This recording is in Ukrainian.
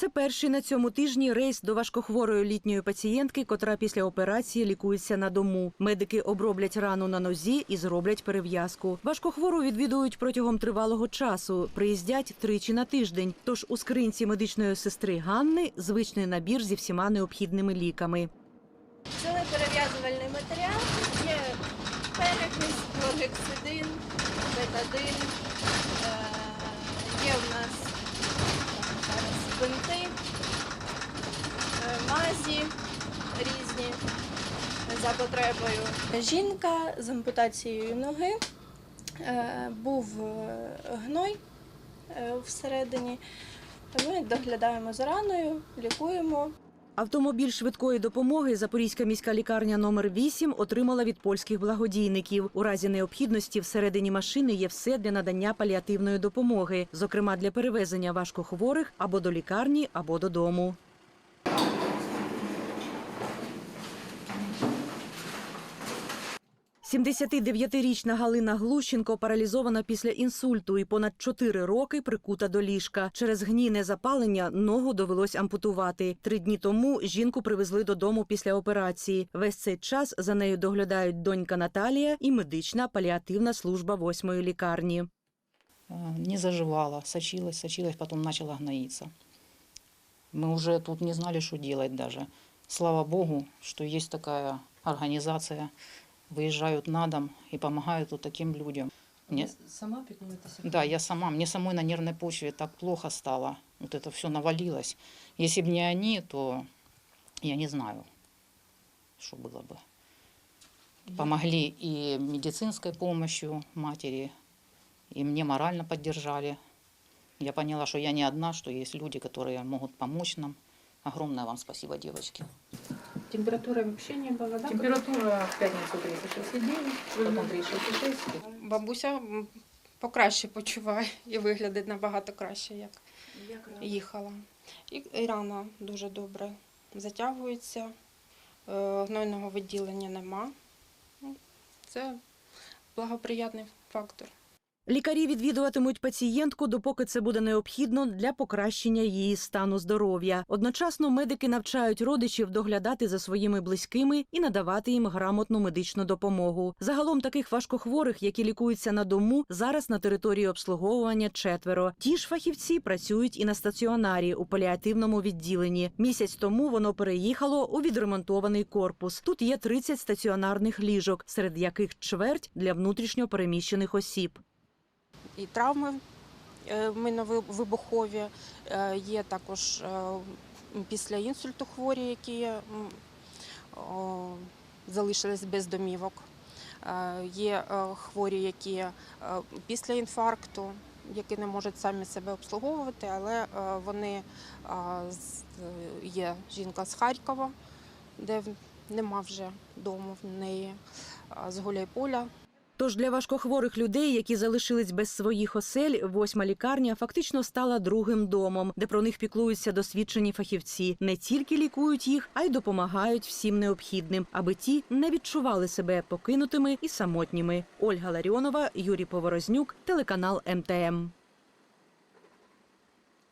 Це перший на цьому тижні рейс до важкохворої літньої пацієнтки, котра після операції лікується на дому. Медики оброблять рану на нозі і зроблять перев'язку. Важкохвору відвідують протягом тривалого часу. Приїздять тричі на тиждень. Тож у скринці медичної сестри Ганни звичний набір зі всіма необхідними ліками. Взяли перев'язувальний матеріал, є перекис, клоргексидин, бетадин, мазі різні за потребою. Жінка з ампутацією ноги, е, був е, гной е, всередині. Ми доглядаємо за раною, лікуємо. Автомобіль швидкої допомоги Запорізька міська лікарня номер 8 отримала від польських благодійників. У разі необхідності всередині машини є все для надання паліативної допомоги, зокрема для перевезення важкохворих або до лікарні, або додому. – 79-річна Галина Глущенко паралізована після інсульту і понад 4 роки прикута до ліжка. Через гнійне запалення ногу довелось ампутувати. Три дні тому жінку привезли додому після операції. Весь цей час за нею доглядають донька Наталія і медична паліативна служба восьмої лікарні. Э, не заживала, сочилась, сочилась, потом начала гноиться. Мы уже тут не знали, что делать даже. Слава Богу, что есть такая организация, выезжают на дом и помогают вот таким людям. Мне- сама да, я сама, мне самой на нервной почве так плохо стало. Вот это все навалилось. Если бы не они, то я не знаю, что было бы. Помогли и медицинской помощью матери, и мне морально поддержали. Я поняла, что я не одна, что есть люди, которые могут помочь нам. Огромное вам спасибо, девочки. Температуры вообще не было, да? Температура в пятницу 36,9, потом 36,6. Бабуся покраще почуває і виглядить набагато краще, як їхала. І, і рана дуже добре затягується, е, гнойного виділення нема. Ну, Це благоприятний фактор. Лікарі відвідуватимуть пацієнтку, допоки це буде необхідно для покращення її стану здоров'я. Одночасно медики навчають родичів доглядати за своїми близькими і надавати їм грамотну медичну допомогу. Загалом таких важкохворих, які лікуються на дому, зараз на території обслуговування четверо. Ті ж фахівці працюють і на стаціонарі у паліативному відділенні. Місяць тому воно переїхало у відремонтований корпус. Тут є 30 стаціонарних ліжок, серед яких чверть для внутрішньо переміщених осіб. І травми е, миновибухові, е, є також е, після інсульту хворі, які залишились без домівок. Є хворі, які після інфаркту, які не можуть самі себе обслуговувати, але вони є жінка з Харкова, де нема вже дому в неї, з Гуляйполя. Тож для важкохворих людей, які залишились без своїх осель, восьма лікарня фактично стала другим домом, де про них піклуються досвідчені фахівці. Не тільки лікують їх, а й допомагають всім необхідним, аби ті не відчували себе покинутими і самотніми. Ольга Ларіонова, Юрій Поворознюк, телеканал МТМ.